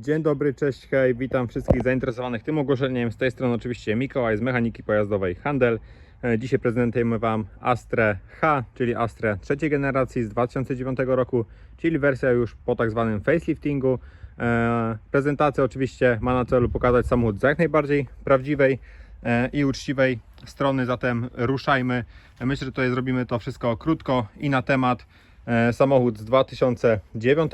Dzień dobry, cześć, hej, witam wszystkich zainteresowanych tym ogłoszeniem. Z tej strony oczywiście Mikołaj z Mechaniki Pojazdowej Handel. E, Dzisiaj prezentujemy Wam Astrę H, czyli Astrę trzeciej generacji z 2009 roku, czyli wersja już po tak zwanym faceliftingu. E, Prezentacja oczywiście ma na celu pokazać samochód z jak najbardziej prawdziwej e, i uczciwej strony, zatem ruszajmy. Myślę, że tutaj zrobimy to wszystko krótko i na temat. Samochód z 2009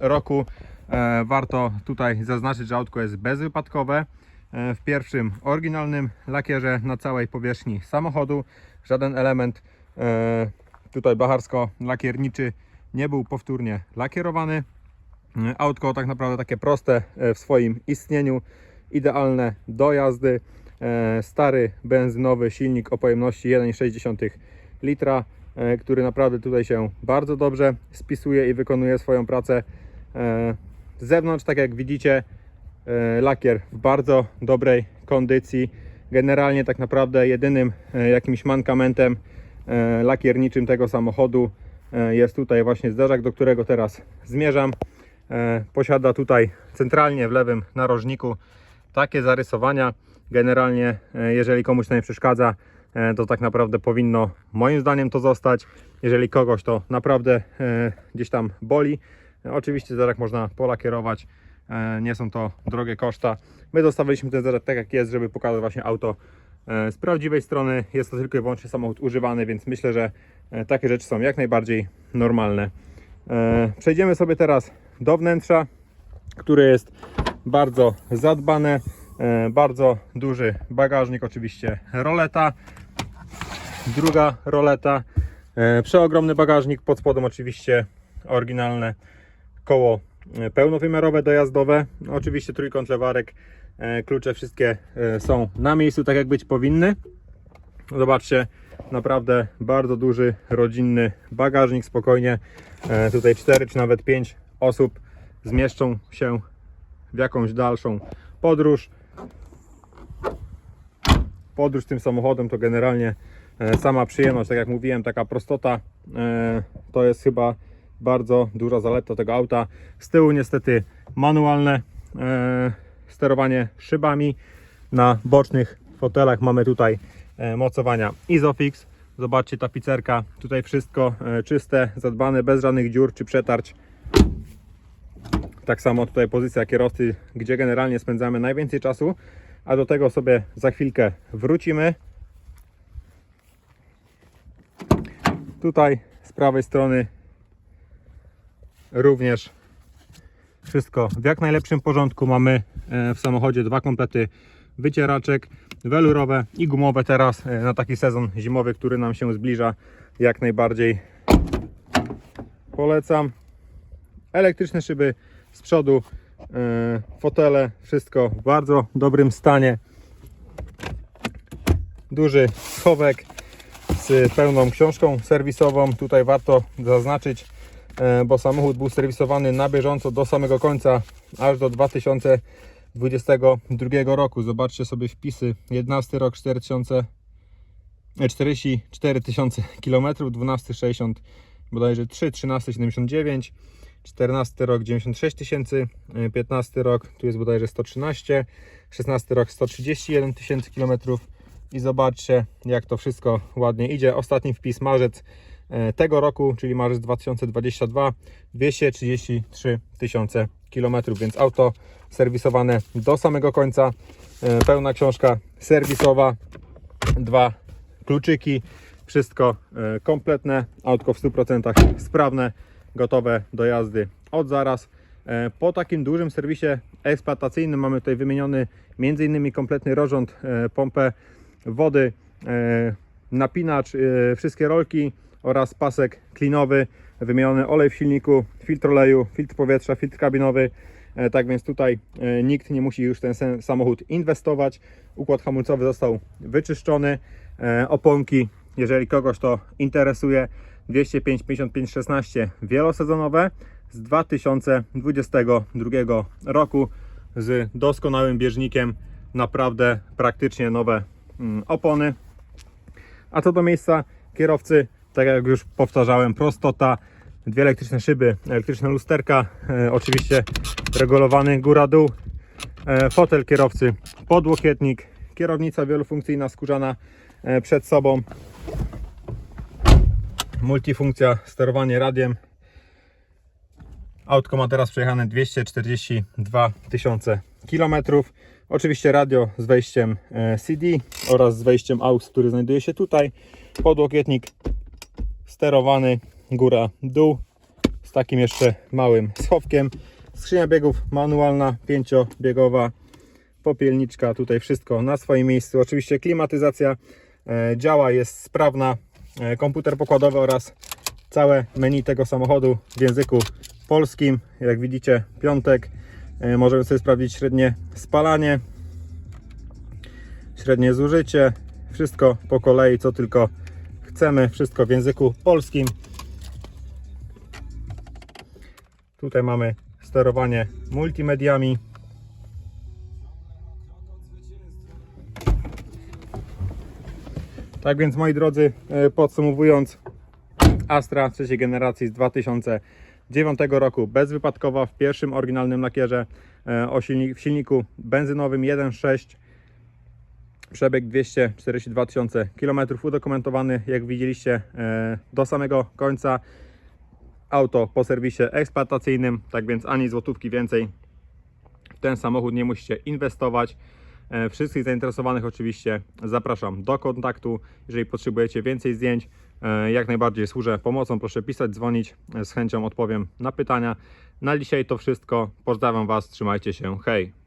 roku. E, Warto tutaj zaznaczyć, że autko jest bezwypadkowe. E, W pierwszym oryginalnym lakierze na całej powierzchni samochodu. Żaden element e, tutaj bacharsko-lakierniczy nie był powtórnie lakierowany. Autko tak naprawdę takie proste w swoim istnieniu, idealne do jazdy. Stary benzynowy silnik o pojemności 1,6 litra, który naprawdę tutaj się bardzo dobrze spisuje i wykonuje swoją pracę. Z zewnątrz, tak jak widzicie, e, lakier w bardzo dobrej kondycji. Generalnie tak naprawdę jedynym e, jakimś mankamentem e, lakierniczym tego samochodu jest tutaj właśnie zderzak, do którego teraz zmierzam. Posiada tutaj centralnie w lewym narożniku takie zarysowania. Generalnie, jeżeli komuś to nie przeszkadza, to tak naprawdę powinno moim zdaniem to zostać. Jeżeli kogoś to naprawdę gdzieś tam boli, oczywiście zderzak można polakierować. E, Nie są to drogie koszta. My zostawiliśmy ten zderzak tak jak jest, żeby pokazać właśnie auto e, z prawdziwej strony. Jest to tylko i wyłącznie samochód używany, więc myślę, że e, takie rzeczy są jak najbardziej normalne. Przejdziemy sobie teraz do wnętrza, które jest bardzo zadbane. Bardzo duży bagażnik, oczywiście roleta. Druga roleta. Przeogromny bagażnik, pod spodem oczywiście oryginalne koło e, pełnowymiarowe dojazdowe. Oczywiście trójkąt lewarek, e, klucze wszystkie e, są na miejscu, tak jak być powinny. Zobaczcie, naprawdę bardzo duży rodzinny bagażnik, spokojnie. Tutaj 4 czy nawet 5 osób zmieszczą się w jakąś dalszą podróż. Podróż tym samochodem to generalnie sama przyjemność, tak jak mówiłem, taka prostota to jest chyba bardzo duża zaleta tego auta. Z tyłu niestety manualne e, sterowanie szybami. Na bocznych fotelach mamy tutaj e, mocowania Isofix. Zobaczcie tapicerka, tutaj wszystko e, czyste, zadbane, bez żadnych dziur czy przetarć. Tak samo tutaj pozycja kierowcy, gdzie generalnie spędzamy najwięcej czasu, a do tego sobie za chwilkę wrócimy. Tutaj z prawej strony również wszystko w jak najlepszym porządku. Mamy e, w samochodzie dwa komplety wycieraczek welurowe i gumowe teraz e, na taki sezon zimowy, który nam się zbliża. Jak najbardziej polecam. Elektryczne szyby z przodu, e, fotele, wszystko w bardzo dobrym stanie. Duży schowek z pełną książką serwisową. Tutaj warto zaznaczyć, bo samochód był serwisowany na bieżąco do samego końca, aż do 2022 roku. Zobaczcie sobie wpisy. 11 rok 4000, e, 44 tysiące km, 12 60 bodajże 3, 13 79, 14 rok 96 tysięcy, e, 15 rok tu jest bodajże 113, 16 rok 131 tysięcy km i zobaczcie jak to wszystko ładnie idzie. Ostatni wpis marzec e, tego roku, czyli marzec 2022, 233 tysiące km, więc auto serwisowane do samego końca, e, pełna książka serwisowa, dwa kluczyki, wszystko e, kompletne, autko w 100% sprawne, gotowe do jazdy od zaraz. E, Po takim dużym serwisie eksploatacyjnym mamy tutaj wymieniony m.in. kompletny rozrząd, e, pompę wody, e, napinacz, e, wszystkie rolki oraz pasek klinowy, wymieniony olej w silniku, filtr oleju, filtr powietrza, filtr kabinowy. E, Tak więc tutaj e, nikt nie musi już ten samochód inwestować. Układ hamulcowy został wyczyszczony. E, Oponki, jeżeli kogoś to interesuje, 205 55 16 wielosezonowe z 2022 roku z doskonałym bieżnikiem. Naprawdę praktycznie nowe mm, opony. A co do miejsca kierowcy, tak jak już powtarzałem, prostota, dwie elektryczne szyby, elektryczne lusterka, e, oczywiście regulowany góra-dół, e, fotel kierowcy, podłokietnik, kierownica wielofunkcyjna skórzana e, przed sobą, multifunkcja, sterowanie radiem. Autko ma teraz przejechane 242 tysiące kilometrów. Oczywiście radio z wejściem CD oraz z wejściem AUX, który znajduje się tutaj. Podłokietnik sterowany góra-dół z takim jeszcze małym schowkiem. Skrzynia biegów manualna, pięciobiegowa, popielniczka, tutaj wszystko na swoim miejscu. Oczywiście klimatyzacja e, działa, jest sprawna. E, komputer pokładowy oraz całe menu tego samochodu w języku polskim. Jak widzicie, piątek. E, Możemy sobie sprawdzić średnie spalanie, średnie zużycie. Wszystko po kolei, co tylko chcemy. Wszystko w języku polskim. Tutaj mamy sterowanie multimediami. Tak więc moi drodzy, e, podsumowując, Astra trzeciej generacji z 2009 roku, bezwypadkowa w pierwszym oryginalnym lakierze e, o silnik, w silniku benzynowym 1.6 przebieg 242 tysiące km udokumentowany, jak widzieliście, e, do samego końca. Auto po serwisie eksploatacyjnym, tak więc ani złotówki więcej w ten samochód nie musicie inwestować. E, Wszystkich zainteresowanych oczywiście zapraszam do kontaktu. Jeżeli potrzebujecie więcej zdjęć, e, jak najbardziej służę pomocą. Proszę pisać, dzwonić. Z chęcią odpowiem na pytania. Na dzisiaj to wszystko. Pozdrawiam Was, trzymajcie się. Hej!